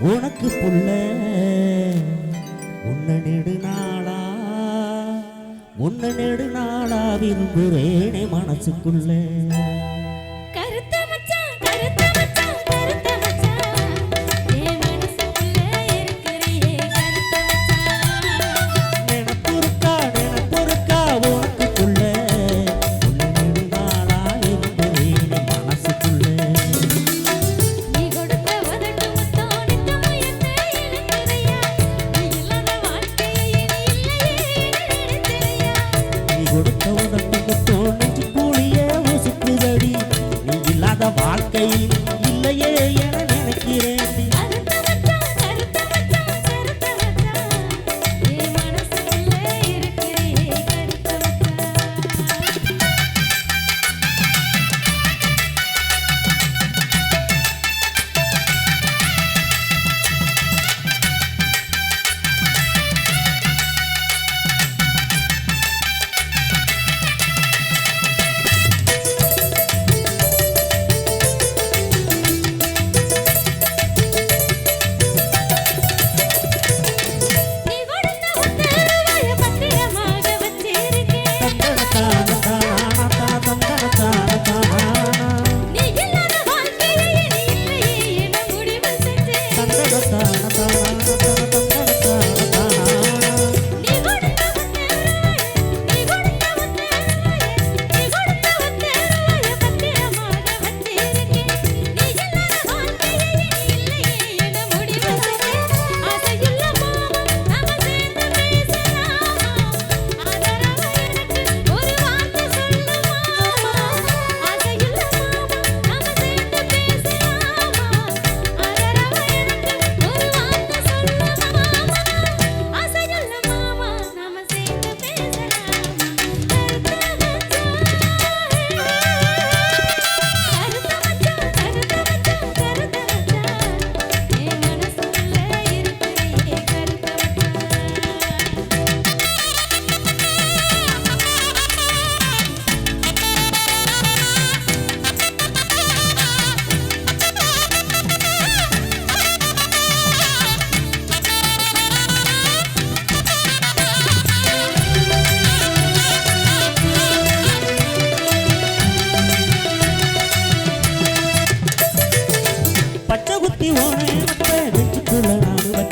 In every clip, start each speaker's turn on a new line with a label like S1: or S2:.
S1: உனக்கு புள்ள உன்ன நெடு நாளா உன்ன நெடு நாளா விரும்புறேனே மனசுக்குள்ள.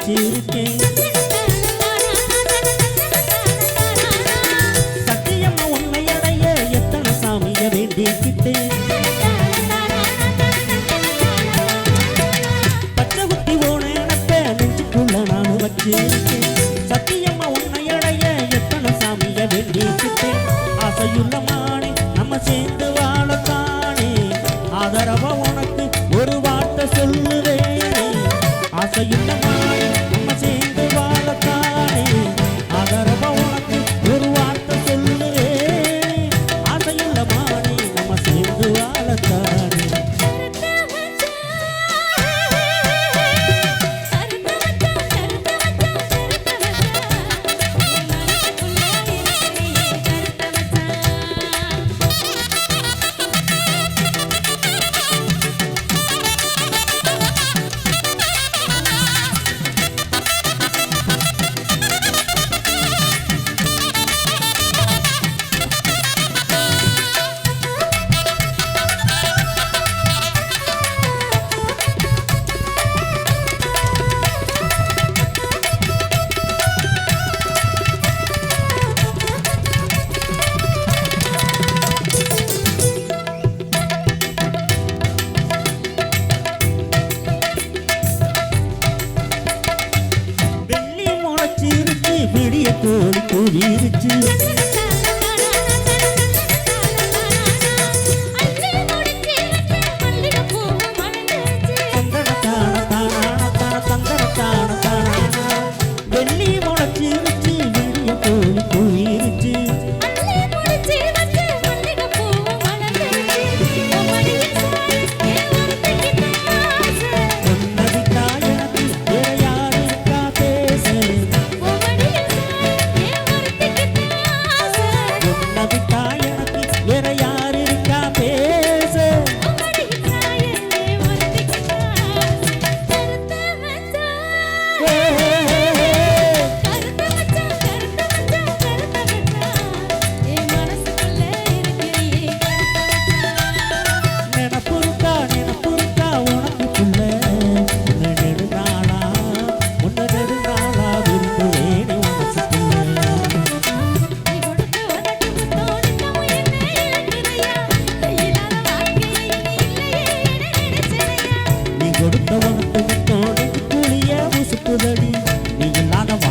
S2: வச்சிருக்கேன்
S1: சத்தியம்மா உண்மை அடைய எத்தனை சாமிய வேண்டிக்கிட்டேன் பச்சை குத்தி போன இடத்தை நெஞ்சுக்குள்ள நான் வச்சிருக்கேன். சத்தியம்மா உண்மை அடைய எத்தனை சாமிய வேண்டிக்கிட்டேன் ஆசையுள்ள மானே சொல்லுவேன். ஆசையுள்ள விடிய கோழி கூவிருச்சு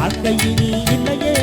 S2: வாழ்க்கையினி இல்லையே.